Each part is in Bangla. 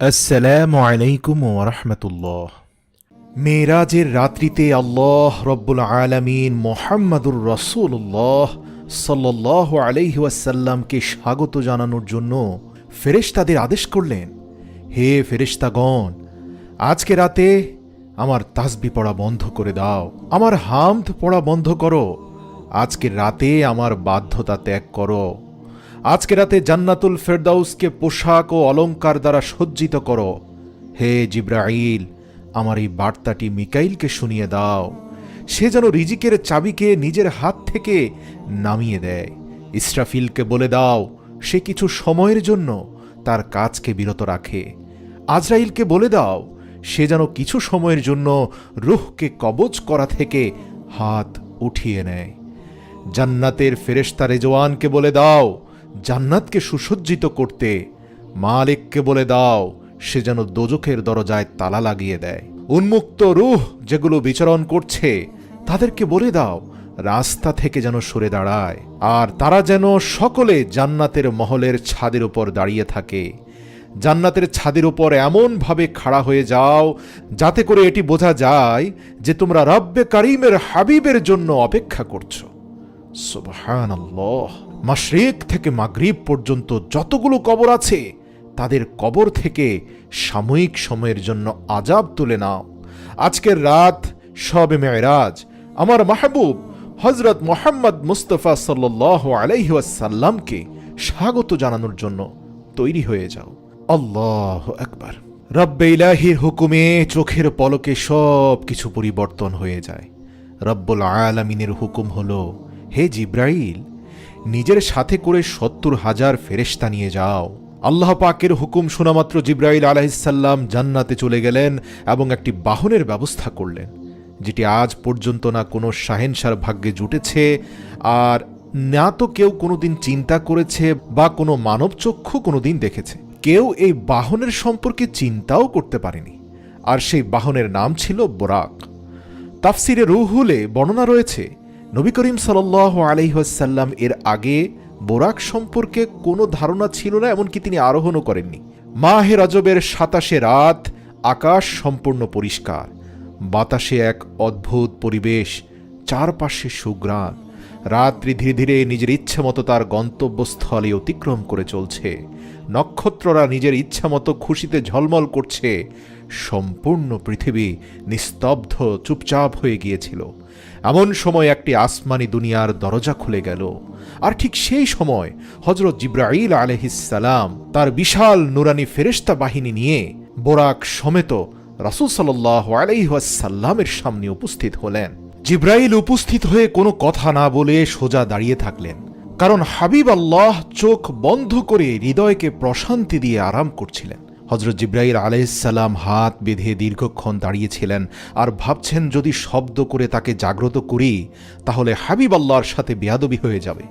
আসসালামু আলাইকুম ওরহমতুল্লাহ মেরাজের রাত্রিতে আল্লাহ রব্বুল আলমিন মোহাম্মদুর রসুল্লাহ সাল্লাহ আলাইহাসাল্লামকে স্বাগত জানানোর জন্য ফেরেশতাদের আদেশ করলেন, হে ফেরেশতাগণ, আজকে রাতে আমার তাসবি পড়া বন্ধ করে দাও, আমার হামদ পড়া বন্ধ করো, আজকে রাতে আমার বাধ্যতা ত্যাগ করো। আজকে রাতে জান্নাতুল ফেরদাউসকে পোশাক ও অলঙ্কার দ্বারা সজ্জিত করো। হে জিব্রাইল, আমার এই বার্তাটি মিকাইলকে শুনিয়ে দাও। সে যেন রিজিকের চাবিকে নিজের হাত থেকে নামিয়ে দেয়। ইসরাফিলকে বলে দাও, সে কিছু সময়ের জন্য তার কাজকে বিরত রাখে। আজরাইলকে বলে দাও, সে যেন কিছু সময়ের জন্য রুহকে কবজ করা থেকে হাত উঠিয়ে নেয়। জান্নাতের ফেরেশতা রেজওয়ানকে বলে দাও জান্নাতকে সুসজ্জিত করতে মালিককে বলে দাও, সে যেন দোজখের দরজায় তালা লাগিয়ে দেয়। উন্মুক্ত রুহ যেগুলো বিচরণ করছে, তাদেরকে বলে দাও, রাস্তা থেকে যেন সরে দাঁড়ায়। আর তারা যেন সকলে জান্নাতের মহলের ছাদের উপর দাঁড়িয়ে থাকে। জান্নাতের ছাদের উপর এমনভাবে খাড়া হয়ে যাও, যাতে করে এটি বোঝা যায় যে তোমরা রব্বে কারিমের হাবিবের জন্য অপেক্ষা করছ। সুবহান মাশরিক থেকে মাগরিব পর্যন্ত যতগুলো কবর আছে, তাদের কবর থেকে সাময়িক সময়ের জন্য আজাব তুলে নাও। আজকের রাত সবে মেয়রাজ। আমার মাহবুব হজরত মোহাম্মদ মুস্তফা সাল্লাহ আলাইসাল্লামকে স্বাগত জানানোর জন্য তৈরি হয়ে যাও। আল্লাহ একবার রব্বে ইলাহির হুকুমে চোখের পলকে সব কিছু পরিবর্তন হয়ে যায়। রব্বুল আলামিনের হুকুম হলো, হে জিব্রাইল নিজের সাথে করে সত্তর হাজার ফেরেশতা নিয়ে যাও। আল্লাহ পাকের হুকুম শোনামাত্র জিব্রাইল আলাহিসাল্লাম জান্নাতে চলে গেলেন এবং একটি বাহনের ব্যবস্থা করলেন, যেটি আজ পর্যন্ত না কোনো শাহেনশার ভাগ্যে জুটেছে, আর না তো কেউ কোনোদিন চিন্তা করেছে বা কোনো মানবচক্ষু কোনোদিন দেখেছে। কেউ এই বাহনের সম্পর্কে চিন্তাও করতে পারেনি, আর সেই বাহনের নাম ছিল বোরাক। তাফসিরে রুহুলে বর্ণনা রয়েছে নবী করিম সাল আলহিহাসাল্লাম এর আগে বোরাক সম্পর্কে কোনো ধারণা ছিল না, এমনকি তিনি আরোহণও করেননি। মাহে রজবের সাতাশে রাত আকাশ সম্পূর্ণ পরিষ্কার। বাতাসে এক অদ্ভুত পরিবেশ, চারপাশে সুগ্রাণ রাত্রি ধীরে ধীরে নিজের ইচ্ছে মতো তার গন্তব্যস্থলে অতিক্রম করে চলছে। নক্ষত্ররা নিজের ইচ্ছা মতো খুশিতে ঝলমল করছে। সম্পূর্ণ পৃথিবী নিস্তব্ধ, চুপচাপ হয়ে গিয়েছিল। এমন সময় একটি আসমানি দুনিয়ার দরজা খুলে গেল। আর ঠিক সেই সময় হজরত জিব্রাইল আলহিসাল্লাম তার বিশাল নুরানি ফেরেস্তা বাহিনী নিয়ে বোরাক সমেত রাসুল সাল্লাহ আলাইহাসাল্লামের সামনে উপস্থিত হলেন। জিব্রাইল উপস্থিত হয়ে কোনো কথা না বলে সোজা দাঁড়িয়ে থাকলেন। কারণ হাবিব আল্লাহ চোখ বন্ধ করে হৃদয়কে প্রশান্তি দিয়ে আরাম করছিলেন। হজরত জিব্রাইল আলাইসাল্লাম হাত বেঁধে দীর্ঘক্ষণ দাঁড়িয়েছিলেন। আর ভাবছেন, যদি শব্দ করে তাকে জাগ্রত করি, তাহলে হাবিব আল্লাহর সাথে বেয়াদবি হয়ে যাবে।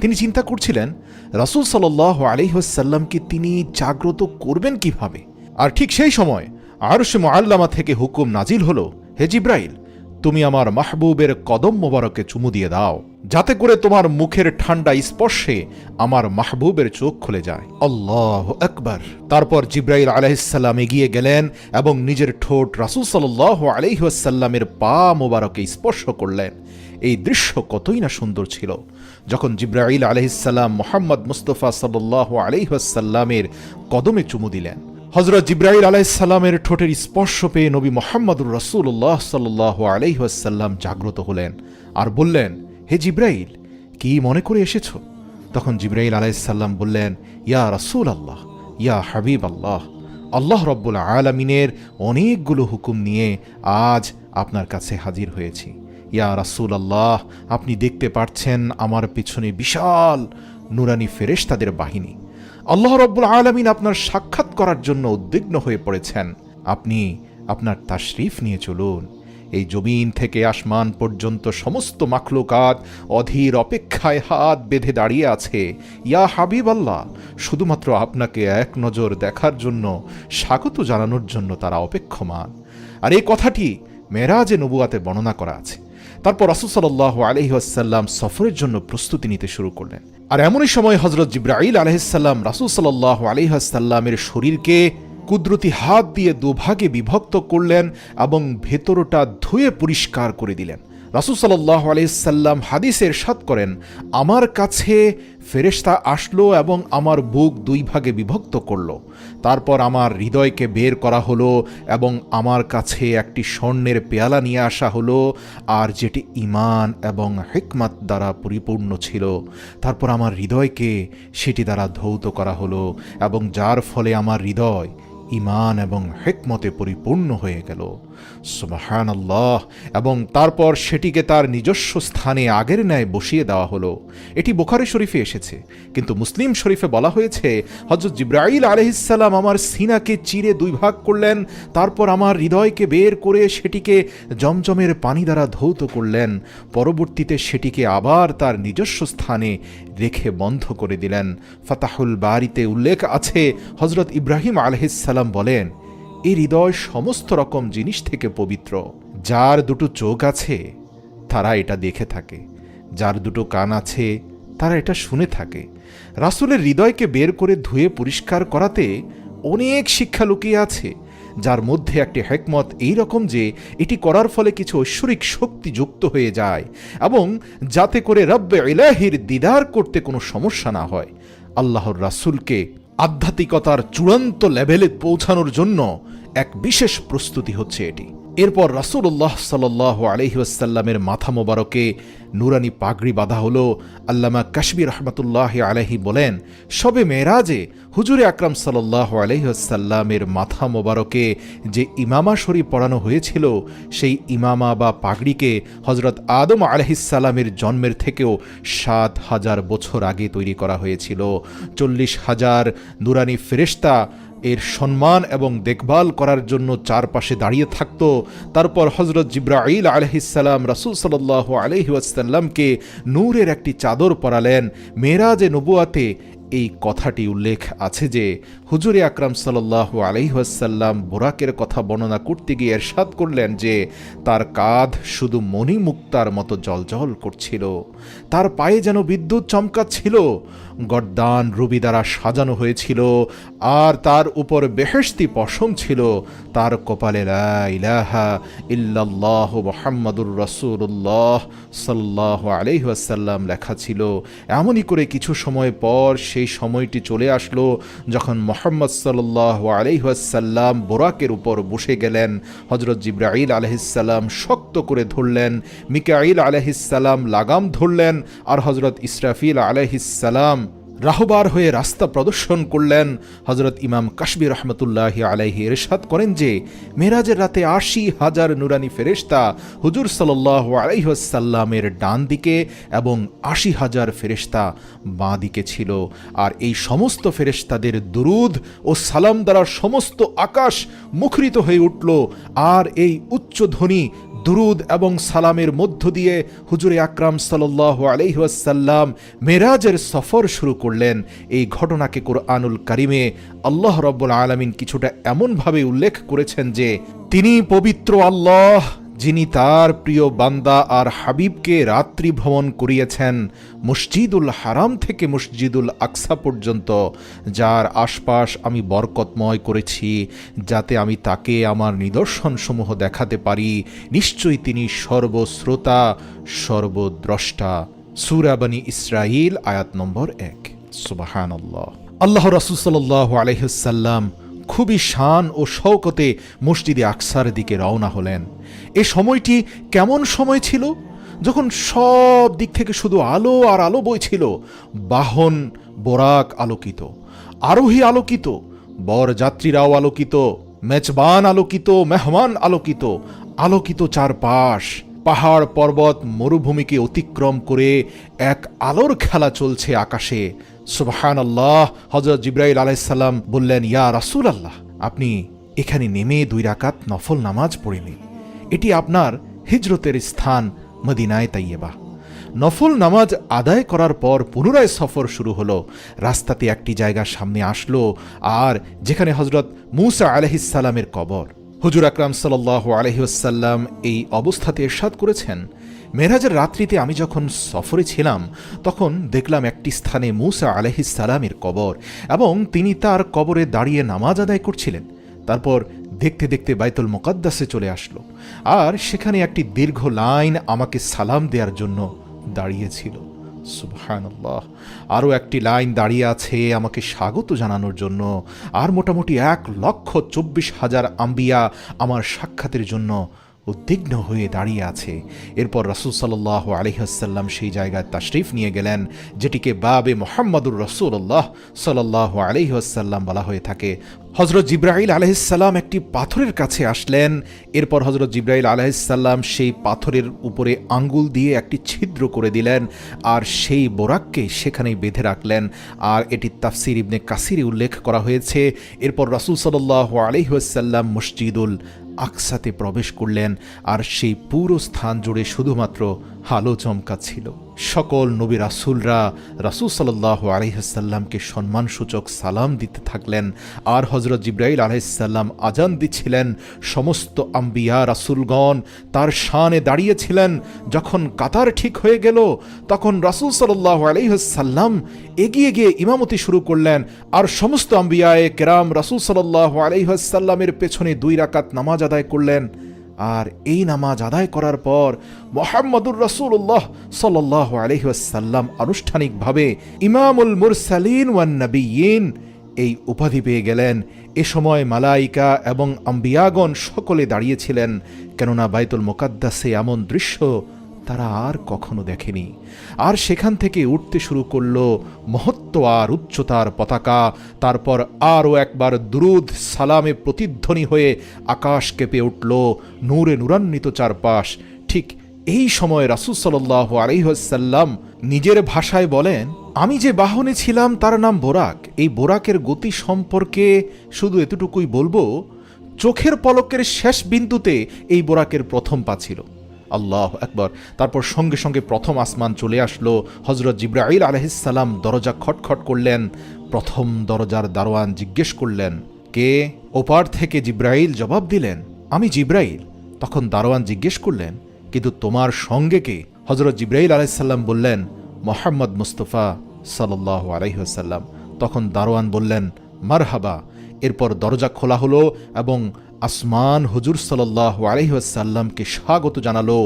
তিনি চিন্তা করছিলেন, রাসুল সাল্লাহ আলিহাসাল্লামকে তিনি জাগ্রত করবেন কীভাবে? আর ঠিক সেই সময় আরশ মোয়াল্লামা থেকে হুকুম নাজিল হলো, হে জিব্রাইল তুমি আমার মাহবুবের কদম মোবারকে চুমু দিয়ে দাও। যাতে করে তোমার মুখের ঠান্ডা স্পর্শে আমার মাহবুবের চোখ খুলে যায়। আল্লাহ আকবার। তারপর জিব্রাইল আলহিসাল্লাম এগিয়ে গেলেন এবং নিজের ঠোঁট রাসুল সাল্লাহ আলহিহাসাল্লামের পা মোবারকে স্পর্শ করলেন। এই দৃশ্য কতই না সুন্দর ছিল। যখন জিব্রাইল আলহিসাল্লাম মোহাম্মদ মুস্তফা সাল্লাহ আলহিহাসাল্লামের কদমে চুমু দিলেন হজরত জিব্রাইল আলাইসাল্লামের ঠোঁটের স্পর্শ পেয়ে নবী মোহাম্মদুর রসুল্লাহ সাল্লাহ আলাইহাসাল্লাম জাগ্রত হলেন আর বললেন, হে জিব্রাইল, কি মনে করে এসেছ? তখন জিব্রাইল আলাইসাল্লাম বললেন, ইয়া রসুল আল্লাহ ইয়া হাবিব আল্লাহ আল্লাহ রব্বুল আলমিনের অনেকগুলো হুকুম নিয়ে আজ আপনার কাছে হাজির হয়েছি। ইয়া রাসুল আল্লাহ আপনি দেখতে পাচ্ছেন আমার পিছনে বিশাল নুরানি ফেরেশতাদের বাহিনী। আল্লাহ রব্বুল আলমিন আপনার সাক্ষাৎ করার জন্য উদ্বিগ্ন হয়ে পড়েছেন। আপনি আপনার তাশরিফ নিয়ে চলুন। এই জমিন থেকে আসমান পর্যন্ত সমস্ত মাখলুকাত অধীর অপেক্ষায় হাত বেঁধে দাঁড়িয়ে আছে। ইয়া হাবিব আল্লাহ শুধুমাত্র আপনাকে এক নজর দেখার জন্য স্বাগত জানানোর জন্য তারা অপেক্ষমান। আর এই কথাটি মেরাজে নবুয়াতে বর্ণনা করা আছে। তারপর রাসুসাল্লাহ আলহিহাসাল্লাম সফরের জন্য প্রস্তুতি নিতে শুরু করলেন। আর এমনই সময় হজরত জিব্রাইল আলহিসাল্লাম রাসুল সাল্লাহ আলহিহাসাল্লামের শরীরকে কুদরতি হাত দিয়ে দুভাগে বিভক্ত করলেন এবং ভেতরটা ধুয়ে পরিষ্কার করে দিলেন। রাসুল সাল্লাহ আলাইসাল্লাম হাদিসের সাত করেন, আমার কাছে ফেরেশতা আসলো এবং আমার বুক দুই ভাগে বিভক্ত করল। তারপর আমার হৃদয়কে বের করা হলো এবং আমার কাছে একটি স্বর্ণের পেয়ালা নিয়ে আসা হলো, আর যেটি ইমান এবং হেকমাত দ্বারা পরিপূর্ণ ছিল। তারপর আমার হৃদয়কে সেটি দ্বারা ধৌত করা হলো এবং যার ফলে আমার হৃদয় ইমান এবং হেকমতে পরিপূর্ণ হয়ে গেল। সুবাহান আল্লাহ এবং তারপর সেটিকে তার নিজস্ব স্থানে আগের ন্যায় বসিয়ে দেওয়া হলো। এটি বোখারি শরীফে এসেছে। কিন্তু মুসলিম শরীফে বলা হয়েছে হজরত জিব্রাইল আলহিসাল্লাম আমার সিনাকে চিরে দুই ভাগ করলেন, তারপর আমার হৃদয়কে বের করে সেটিকে জমজমের পানি দ্বারা ধৌত করলেন, পরবর্তীতে সেটিকে আবার তার নিজস্ব স্থানে রেখে বন্ধ করে দিলেন। ফাতাহুল বাড়িতে উল্লেখ আছে হজরত ইব্রাহিম আলহিসাল্লাম বলেন এই হৃদয় সমস্ত রকম জিনিস থেকে পবিত্র। যার দুটো চোখ আছে, তারা এটা দেখে থাকে। যার দুটো কান আছে, তারা এটা শুনে থাকে। রাসুলের হৃদয়কে বের করে ধুয়ে পরিষ্কার করাতে অনেক শিক্ষা লুকিয়ে আছে, যার মধ্যে একটি হেকমত এই রকম যে, এটি করার ফলে কিছু ঐশ্বরিক শক্তি যুক্ত হয়ে যায় এবং যাতে করে রব্বে ইলাহির দিদার করতে কোনো সমস্যা না হয়। আল্লাহর রাসুলকে আধ্যাত্মিকতার চূড়ান্ত লেভেলে পৌঁছানোর জন্য এক বিশেষ প্রস্তুতি হচ্ছে এটি। এরপর রাসুল্লাহ সাল আলহিউসাল্লামের মাথা মোবারকে নুরানি পাগড়ি বাঁধা হলো। আল্লামা কাশ্মীর রহমতুল্লাহ আলহি বলেন, সবে মেয়েরাজে হুজুরে আকরাম সাল্লাহ আলহিহাসাল্লামের মাথা মোবারকে যে ইমামা শরীফ পড়ানো হয়েছিল, সেই ইমামা বা পাগড়িকে হজরত আদম আলহিসাল্লামের জন্মের থেকেও সাত হাজার বছর আগে তৈরি করা হয়েছিল। চল্লিশ হাজার নুরানি ফেরেস্তা এর সম্মান এবং দেখভাল করার জন্য চারপাশে দাঁড়িয়ে থাকত। তারপর হজরত জিব্রাইল আলহিসাল্লাম রাসুল সাল্লাহ আলহিউসাল্লামকে নূরের একটি চাদর পরালেন। মেয়েরাজে নবুয়াতে এই কথাটি উল্লেখ আছে যে হুজুরে আকরাম সাল্লাহ আলহিহাসাল্লাম বোরাকের কথা বর্ণনা করতে গিয়ে এরশাদ করলেন যে, তার কাঁধ শুধু মণিমুক্তার মতো জলজল করছিল। তার পায়ে যেন বিদ্যুৎ চমকাচ্ছিল গর্দান রুবি দ্বারা সাজানো হয়েছিল। আর তার উপর বেহেস্তি পশম ছিল। তার কপালে ইলাহা ইল্লাল্লাহ মোহাম্মদুর রসুল্লাহ সাল্লাহ আলহিহাসাল্লাম লেখা ছিল। এমনই করে কিছু সময় পর সেই সময়টি চলে আসলো, যখন মোহাম্মদ সাল্লাহ আলহাসাল্লাম বোরাকের উপর বসে গেলেন। হজরত জিব্রাইল আলহিসাল্লাম শক্ত করে ধরলেন মিকাইল আলহিসাল্লাম লাগাম ধরলেন আর হজরত ইসরাফিল আলহিসাল্লাম রাহবার হয়ে রাস্তা প্রদর্শন করলেন হজরত ইমাম কাশ্মীর রহমতুল্লাহ আলাইহি এরশাদ করেন যে, মেরাজের রাতে আশি হাজার নুরানি ফেরেস্তা হুজুর সাল্লাহ আলাইসাল্লামের ডান দিকে এবং আশি হাজার ফেরেস্তা বাঁ দিকে ছিল। আর এই সমস্ত ফেরেস্তাদের দুরুদ ও সালাম দ্বারা সমস্ত আকাশ মুখরিত হয়ে উঠল। আর এই উচ্চ ধ্বনি, দুরুদ এবং সালামের মধ্য দিয়ে হুজুরে আকরাম সাল্লাহ আলহিহাসাল্লাম মেরাজের সফর শুরু এই ঘটনাকে কোরআনুল কারিমে আল্লাহ রব্বুল আলমিন কিছুটা এমনভাবে উল্লেখ করেছেন যে, তিনি পবিত্র আল্লাহ, যিনি তার প্রিয় বান্দা আর হাবিবকে রাত্রি ভ্রমণ করিয়েছেন মসজিদুল হারাম থেকে মসজিদুল আকসা পর্যন্ত, যার আশপাশ আমি বরকতময় করেছি, যাতে আমি তাকে আমার নিদর্শনসমূহ দেখাতে পারি। নিশ্চয়ই তিনি সর্বশ্রোতা, সর্বদ্রষ্টা। সুরাবানী ইসরাইল আয়াত নম্বর এক। সুবাহান আল্লাহ আল্লাহ আলহ্লাম খুবই শান ও শওকতে মসজিদে আকসার দিকে রওনা হলেন। এ সময়টি কেমন সময় ছিল? যখন সব দিক থেকে শুধু আলো আর আলো বইছিল বাহন, বোরাক আলোকিত, আরোহী আলোকিত, বরযাত্রীরাও আলোকিত, মেজবান আলোকিত, মেহমান আলোকিত আলোকিত চারপাশ, পাহাড় পর্বত মরুভূমিকে অতিক্রম করে এক আলোর খেলা চলছে আকাশে। সুবহান আল্লাহ হজরত জিব্রাইল আলাইসাল্লাম বললেন, ইয়া রাসুল আল্লাহ আপনি এখানে নেমে দুই রাকাত নফল নামাজ পড়ে নিন এটি আপনার হিজরতের স্থান মদিনায় তাইয়েবা নফল নামাজ আদায় করার পর পুনরায় সফর শুরু হলো। রাস্তাতে একটি জায়গা সামনে আসলো, আর যেখানে হজরত মুসা আলহিসাল্লামের কবর। হুজুর আকরাম সাল্লাহ আলহিউসাল্লাম এই অবস্থাতে এরশাদ করেছেন। মেরাজের রাত্রিতে আমি যখন সফরে ছিলাম, তখন দেখলাম একটি স্থানে মুসা আলহিসাল্লামের কবর এবং তিনি তার কবরে দাঁড়িয়ে নামাজ আদায় করছিলেন। তারপর দেখতে দেখতে বাইতুল মোকাদ্দাসে চলে আসলো আর সেখানে একটি দীর্ঘ লাইন আমাকে সালাম দেওয়ার জন্য দাঁড়িয়েছিল। সুবহানাল্লাহ। আরও একটি লাইন দাঁড়িয়ে আছে আমাকে স্বাগত জানানোর জন্য আর মোটামুটি এক লক্ষ চব্বিশ হাজার আম্বিয়া আমার সাক্ষাতের জন্য উদ্বিগ্ন হয়ে দাঁড়িয়ে আছে। এরপর রাসুল সাল্লাহ আলহিহাসাল্লাম সেই জায়গায় তাশরিফ নিয়ে গেলেন, যেটিকে বাবে মোহাম্মদুর রসুল্লাহ সাল্লাহ আলহিহাসাল্লাম বলা হয়ে থাকে। হজরত জিব্রাহিল আলহিসাল্লাম একটি পাথরের কাছে আসলেন। এরপর হজরত জিব্রাহিল আলহিসাল্লাম সেই পাথরের উপরে আঙ্গুল দিয়ে একটি ছিদ্র করে দিলেন আর সেই বোরাককে সেখানেই বেঁধে রাখলেন। আর এটি তাফসির ইবনে কাসিরে উল্লেখ করা হয়েছে। এরপর রাসুল সাল্লাহ আলহিহাসাল্লাম মসজিদুল আকসাতে প্রবেশ করলেন আর সেই পুরো স্থান জুড়ে শুধুমাত্র আলো চমকাচ্ছিল সকল নবী রাসুলরা রাসুল সাল্লাহ আলহিহাসাল্লামকে সম্মানসূচক সালাম দিতে থাকলেন। আর হজরত জিব্রাইল আলহিসাল্লাম আজান দিচ্ছিলেন। সমস্ত আম্বিয়া রাসুলগণ তার শানে দাঁড়িয়েছিলেন। যখন কাতার ঠিক হয়ে গেল, তখন রাসুল সাল্লাহ আলহিহাসাল্লাম এগিয়ে গিয়ে ইমামতি শুরু করলেন। আর সমস্ত আম্বিয়ায়ে কেরাম রাসুল সাল্লাহ আলহিহাসাল্লামের পেছনে দুই রাকাত নামাজ আদায় করলেন। আর এই নামাজ আদায় করার পর মোহাম্মদুর রসুল্লাহ সাল্লাহ আলহিহাসাল্লাম আনুষ্ঠানিকভাবে ইমামুল মুরসালিন ওয়ান নবীন এই উপাধি পেয়ে গেলেন। এ সময় মালাইকা এবং আম্বিয়াগণ সকলে দাঁড়িয়েছিলেন। কেননা বাইতুল মোকাদ্দাসে এমন দৃশ্য তারা আর কখনো দেখেনি। আর সেখান থেকে উঠতে শুরু করল মহত্ব আর উচ্চতার পতাকা, তারপর আরও একবার দুরুদ সালামে প্রতিধ্বনি হয়ে আকাশ কেঁপে উঠল নূরে নূরান্বিত চারপাশ। ঠিক এই সময় রাসুল সাল্লাহ আলহিহাসাল্লাম নিজের ভাষায় বলেন, আমি যে বাহনে ছিলাম তার নাম বোরাক। এই বোরাকের গতি সম্পর্কে শুধু এতটুকুই বলব, চোখের পলকের শেষ বিন্দুতে এই বোরাকের প্রথম পা ছিল। আল্লাহ একবার তারপর সঙ্গে সঙ্গে প্রথম আসমান চলে আসলো। হজরত জিব্রাইল আলহিসাল্লাম দরজা খটখট করলেন। প্রথম দরজার দারোয়ান জিজ্ঞেস করলেন, কে? ওপার থেকে জিব্রাইল জবাব দিলেন, আমি জিব্রাইল। তখন দারোয়ান জিজ্ঞেস করলেন, কিন্তু তোমার সঙ্গে কে? হজরত জিব্রাইল আলাইসাল্লাম বললেন, মোহাম্মদ মুস্তফা সাল্লাহ আলাইসাল্লাম তখন দারোয়ান বললেন, মারহাবা। এরপর দরজা খোলা হলো এবং আসমান হুজুর সাল্লাহ আলহিহাসাল্লামকে স্বাগত জানালো।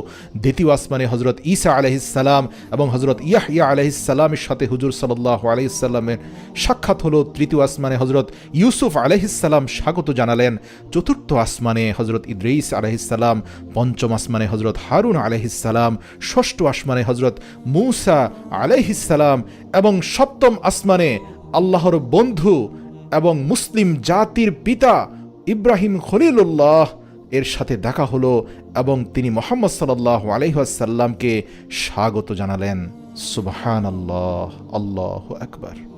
দ্বিতীয় আসমানে হজরত ঈসা আলহিসাল্লাম এবং হজরত ইয়াহিয়া আলহিসাল্লামের সাথে হুজুর সাল্লাহ আলহিসাল্লামের সাক্ষাৎ হলো। তৃতীয় আসমানে হজরত ইউসুফ আলহিসাল্লাম স্বাগত জানালেন। চতুর্থ আসমানে হজরত ইদ্রিস আলহিসাল্লাম পঞ্চম আসমানে হজরত হারুন আলহিসাল্লাম ষষ্ঠ আসমানে হজরত মুসা আলহিসাল্লাম এবং সপ্তম আসমানে আল্লাহর বন্ধু এবং মুসলিম জাতির পিতা ইব্রাহিম খলিলুল্লাহ এর সাথে দেখা হলো এবং তিনি মোহাম্মদ সাল্লাহ আলহাসাল্লামকে স্বাগত জানালেন। সুবহান আল্লাহ আল্লাহ আকবর।